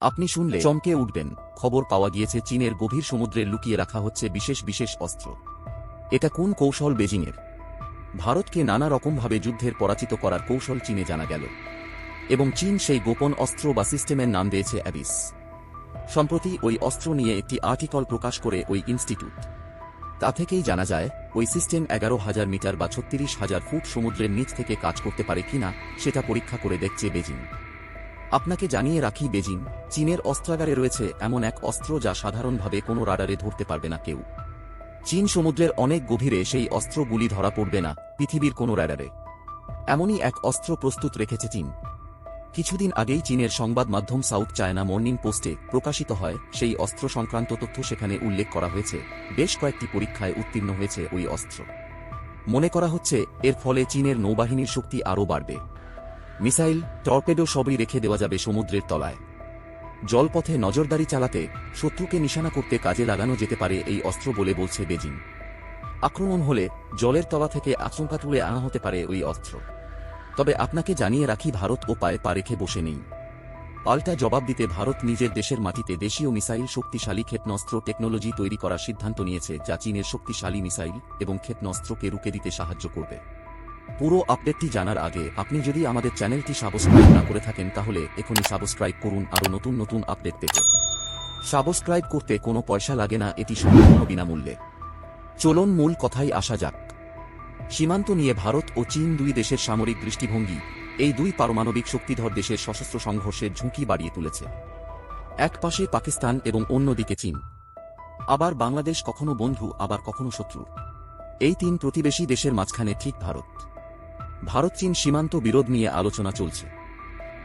আপনি শুনলে চমকে উঠবেন। খবর পাওয়া গিয়েছে চীনের গভীর সমুদ্রে লুকিয়ে রাখা হচ্ছে বিশেষ বিশেষ অস্ত্র। এটা কোন কৌশল বেজিংয়ের? ভারতকে নানা রকমভাবে যুদ্ধের পরাজিত করার কৌশল চীনে জানা গেল। এবং চীন সেই গোপন অস্ত্র বা সিস্টেমের নাম দিয়েছে অ্যাবিস। সম্প্রতি ওই অস্ত্র নিয়ে একটি আর্টিকল প্রকাশ করে ওই ইনস্টিটিউট। তা থেকেই জানা যায়, ওই সিস্টেম এগারো হাজার মিটার বা ছত্রিশ হাজার ফুট সমুদ্রের নিচ থেকে কাজ করতে পারে কিনা সেটা পরীক্ষা করে দেখছে বেজিং। আপনাকে জানিয়ে রাখি, বেজিং, চীনের অস্ত্রাগারে রয়েছে এমন এক অস্ত্র যা সাধারণভাবে কোনো রাডারে ধরতে পারবে না কেউ। চীন সমুদ্রের অনেক গভীরে সেই অস্ত্রগুলি ধরা পড়বে না, পৃথিবীর কোনো রাডারে। এমনই এক অস্ত্র প্রস্তুত রেখেছে চীন। কিছুদিন আগেই চীনের সংবাদ মাধ্যম সাউথ চায়না মর্নিং পোস্টে প্রকাশিত হয়, সেই অস্ত্র সংক্রান্ত তথ্য সেখানে উল্লেখ করা হয়েছে। বেশ কয়েকটি পরীক্ষায় উত্তীর্ণ হয়েছে ওই অস্ত্র। মনে করা হচ্ছে, এর ফলে চীনের নৌবাহিনীর শক্তি আরও বাড়বে। মিসাইল, টর্পেডো সবই রেখে দেওয়া যাবে সমুদ্রের তলায়। জলপথে নজরদারি চালাতে শত্রুকে নিশানা করতে কাজে লাগানো যেতে পারে এই অস্ত্র বলে বলছে বেজিং। আক্রমণ হলে জলের তলা থেকে আচমকা তুলে আনা হতে পারে ওই অস্ত্র। তবে আপনাকে জানিয়ে রাখি, ভারত ও পায়ে পা রেখে বসে নেই। পাল্টা জবাব দিতে ভারত নিজের দেশের মাটিতে দেশীয় মিসাইল শক্তিশালী ক্ষেপণাস্ত্র টেকনোলজি তৈরি করার সিদ্ধান্ত নিয়েছে, যা চীনের শক্তিশালী মিসাইল এবং ক্ষেপণাস্ত্রকে রুখে দিতে সাহায্য করবে। পুরো আপডেটটি জানার আগে আপনি যদি আমাদের চ্যানেলটি সাবস্ক্রাইব না করে থাকেন তাহলে এখনই সাবস্ক্রাইব করুন আরও নতুন নতুন আপডেট পেতে। সাবস্ক্রাইব করতে কোনো পয়সা লাগে না, এটি সম্পূর্ণ বিনামূল্যে। চলুন মূল কথাই আসা যাক। সীমান্ত নিয়ে ভারত ও চীন দুই দেশের সামরিক দৃষ্টিভঙ্গি, এই দুই পারমাণবিক শক্তিধর দেশের সশস্ত্র সংঘর্ষের ঝুঁকি বাড়িয়ে তুলেছে। এক পাশে পাকিস্তান এবং অন্যদিকে চীন। আবার বাংলাদেশ কখনো বন্ধু, আবার কখনো শত্রু। এই তিন প্রতিবেশী দেশের মাঝখানে ঠিক ভারত। ভারত চীন সীমান্ত বিরোধ নিয়ে আলোচনা চলছে।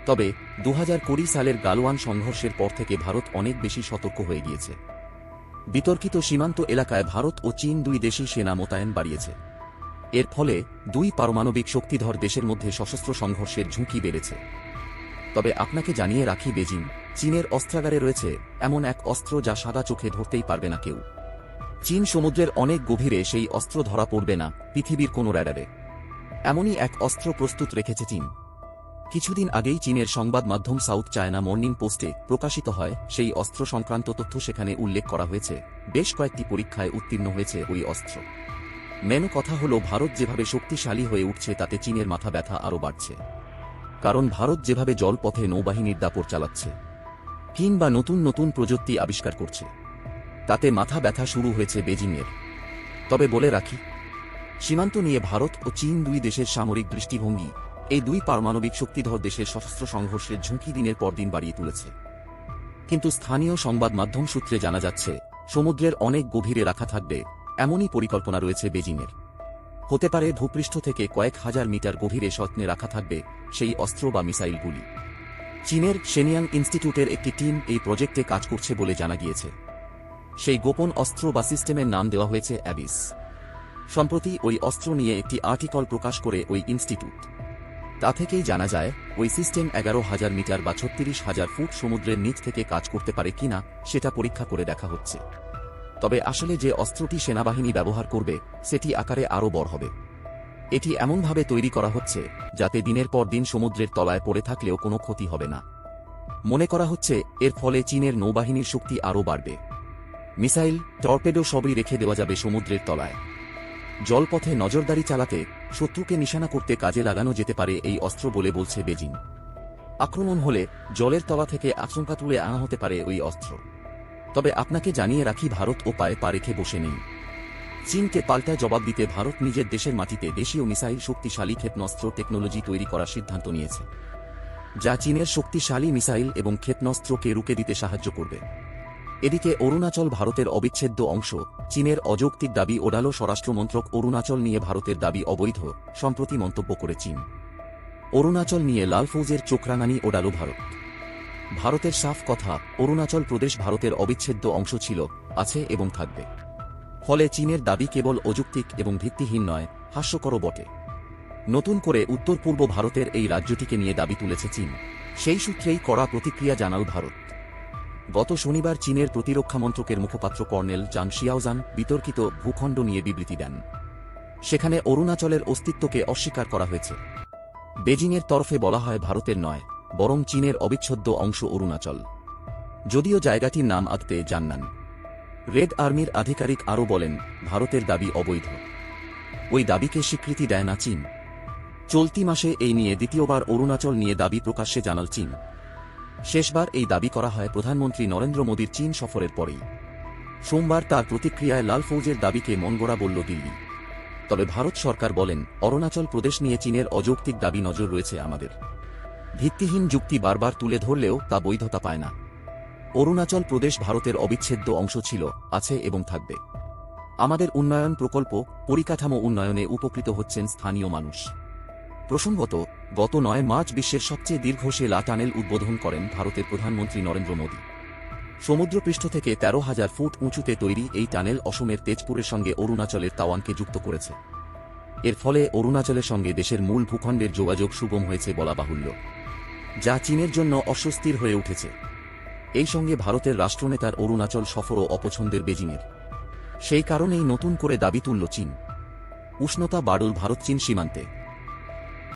তবে, দুহাজার কুড়ি সালের গালওয়ান সংঘর্ষের পর থেকে ভারত অনেক বেশি সতর্ক হয়ে গিয়েছে। বিতর্কিত সীমান্ত এলাকায় ভারত ও চীন দুই দেশই সেনা মোতায়েন বাড়িয়েছে। এর ফলে দুই পারমাণবিক শক্তিধর দেশের মধ্যে সশস্ত্র সংঘর্ষের ঝুঁকি বেড়েছে। তবে আপনাকে জানিয়ে রাখি, বেজিং, চীনের অস্ত্রাগারে রয়েছে এমন এক অস্ত্র যা সাদা চোখে ধরতেই পারবে না কেউ। চীন সমুদ্রের অনেক গভীরে সেই অস্ত্র ধরা পড়বে না পৃথিবীর কোনো র্যাডারে এমনই এক অস্ত্র প্রস্তুত রেখেছে চীন। কিছুদিন আগেই চীনের সংবাদ মাধ্যম সাউথ চায়না মর্নিং পোস্টে প্রকাশিত হয় সেই অস্ত্র সংক্রান্ত তথ্য সেখানে উল্লেখ করা হয়েছে। বেশ কয়েকটি পরীক্ষায় উত্তীর্ণ হয়েছে ওই অস্ত্র। মেন কথা হল, ভারত যেভাবে শক্তিশালী হয়ে উঠছে, তাতে চীনের মাথা ব্যথা আরও বাড়ছে। কারণ ভারত যেভাবে জলপথে নৌবাহিনীর দাপট চালাচ্ছে কিংবা নতুন নতুন প্রযুক্তি আবিষ্কার করছে, তাতে মাথা ব্যথা শুরু হয়েছে বেজিংয়ের তবে বলে রাখি সীমান্ত নিয়ে ভারত ও চীন দুই দেশের সামরিক দৃষ্টিভঙ্গি, এই দুই পারমাণবিক শক্তিধর দেশের সশস্ত্র সংঘর্ষের ঝুঁকি দিনের পর দিন বাড়িয়ে তুলেছে। কিন্তু স্থানীয় সংবাদ মাধ্যম সূত্রে জানা যাচ্ছে, সমুদ্রের অনেক গভীরে রাখা থাকবে, এমনই পরিকল্পনা রয়েছে বেজিংয়ের। হতে পারে ভূপৃষ্ঠ থেকে কয়েক হাজার মিটার গভীরে যত্নে রাখা থাকবে সেই অস্ত্র বা মিসাইলগুলি। চীনের সেনিয়াং ইনস্টিটিউটের একটি টিম এই প্রজেক্টে কাজ করছে বলে জানা গিয়েছে। সেই গোপন অস্ত্র বা সিস্টেমের নাম দেওয়া হয়েছে অ্যাবিস। সম্প্রতি ওই অস্ত্র নিয়ে একটি আর্টিকল প্রকাশ করে ওই ইনস্টিটিউট। তা থেকেই জানা যায়, ওই সিস্টেম এগারো হাজার মিটার বা ছত্রিশ হাজার ফুট সমুদ্রের নিচ থেকে কাজ করতে পারে কিনা সেটা পরীক্ষা করে দেখা হচ্ছে। তবে আসলে যে অস্ত্রটি সেনাবাহিনী ব্যবহার করবে, সেটি আকারে আরও বড় হবে। এটি এমনভাবে তৈরি করা হচ্ছে, যাতে দিনের পর দিন সমুদ্রের তলায় পড়ে থাকলেও কোনো ক্ষতি হবে না। মনে করা হচ্ছে, এর ফলে চীনের নৌবাহিনীর শক্তি আরও বাড়বে। মিসাইল, টর্পেডো সবই রেখে দেওয়া যাবে সমুদ্রের তলায়। জলপথে নজরদারি চালাতে শত্রুকে নিশানা করতে কাজে লাগানো যেতে পারে এই অস্ত্র বলে বলছে বেজিং। আক্রমণ হলে জলের তলা থেকে আচমকা তুলে আনা হতে পারে ওই অস্ত্র। তবে আপনাকে জানিয়ে রাখি, ভারত ও পায়ে পা রেখে বসে নেই। চীনকে পাল্টা জবাব দিতে ভারত নিজের দেশের মাটিতে দেশীয় মিসাইল শক্তিশালী ক্ষেপণাস্ত্র টেকনোলজি তৈরি করার সিদ্ধান্ত নিয়েছে, যা চীনের শক্তিশালী মিসাইল এবং ক্ষেপণাস্ত্রকে রুখে দিতে সাহায্য করবে। এদিকে অরুণাচল ভারতের অবিচ্ছেদ্য অংশ, চীনের অযৌক্তিক দাবি ওডালো স্বরাষ্ট্রমন্ত্রক অরুণাচল নিয়ে ভারতের দাবি অবৈধ, সম্প্রতি মন্তব্য করে চীন। অরুণাচল নিয়ে লাল ফৌজের চোখরাঙানি ওডালো ভারত। ভারতের সাফ কথা, অরুণাচল প্রদেশ ভারতের অবিচ্ছেদ্য অংশ ছিল, আছে এবং থাকবে। ফলে চীনের দাবি কেবল অযৌক্তিক এবং ভিত্তিহীন নয়, হাস্যকরও বটে। নতুন করে উত্তর পূর্ব ভারতের এই রাজ্যটিকে নিয়ে দাবি তুলেছে চীন। সেই সূত্রেই কড়া প্রতিক্রিয়া জানাল ভারত। গত শনিবার চীনের প্রতিরক্ষা মন্ত্রকের মুখপাত্র কর্নেল জাং শিয়াওজান বিতর্কিত ভূখণ্ড নিয়ে বিবৃতি দেন। সেখানে অরুণাচলের অস্তিত্বকে অস্বীকার করা হয়েছে। বেজিংয়ের তরফে বলা হয় ভারতের নয়, বরং চীনের অবিচ্ছেদ্য অংশ অরুণাচল। যদিও জায়গাটির নাম আদতে জান্নান। রেড আর্মির আধিকারিক আরও বলেন, ভারতের দাবি অবৈধ। ওই দাবিকে স্বীকৃতি দেয় না চীন। চলতি মাসে এই নিয়ে দ্বিতীয়বার অরুণাচল নিয়ে দাবি প্রকাশ্যে জানাল চীন। শেষবার এই দাবি করা হয় প্রধানমন্ত্রী নরেন্দ্র মোদীর চীন সফরের পরেই। সোমবার তার প্রতিক্রিয়ায় লাল ফৌজের দাবিকে মনগড়া বলল দিল্লি। তবে ভারত সরকার বলেন, অরুণাচল প্রদেশ নিয়ে চীনের অযৌক্তিক দাবি নজর রয়েছে আমাদের। ভিত্তিহীন যুক্তি বারবার তুলে ধরলেও তা বৈধতা পায় না। অরুণাচল প্রদেশ ভারতের অবিচ্ছেদ্য অংশ ছিল, আছে এবং থাকবে। আমাদের উন্নয়ন প্রকল্প, পরিকাঠামো উন্নয়নে উপকৃত হচ্ছেন স্থানীয় মানুষ। প্রসঙ্গত, গত নয় মার্চ বিশ্বের সবচেয়ে দীর্ঘ সে লা টানেল উদ্বোধন করেন ভারতের প্রধানমন্ত্রী নরেন্দ্র মোদী। সমুদ্রপৃষ্ঠ থেকে তেরো হাজার ফুট উঁচুতে তৈরি এই টানেল অসমের তেজপুরের সঙ্গে অরুণাচলের তাওয়ানকে যুক্ত করেছে। এর ফলে অরুণাচলের সঙ্গে দেশের মূল ভূখণ্ডের যোগাযোগ সুগম হয়েছে বলা বাহুল্য, যা চীনের জন্য অস্বস্তির হয়ে উঠেছে। এই সঙ্গে ভারতের রাষ্ট্রনেতার অরুণাচল সফরও অপছন্দের বেজিংয়ের। সেই কারণেই নতুন করে দাবি তুলল চীন। উষ্ণতা বাড়ল ভারত চীন সীমান্তে।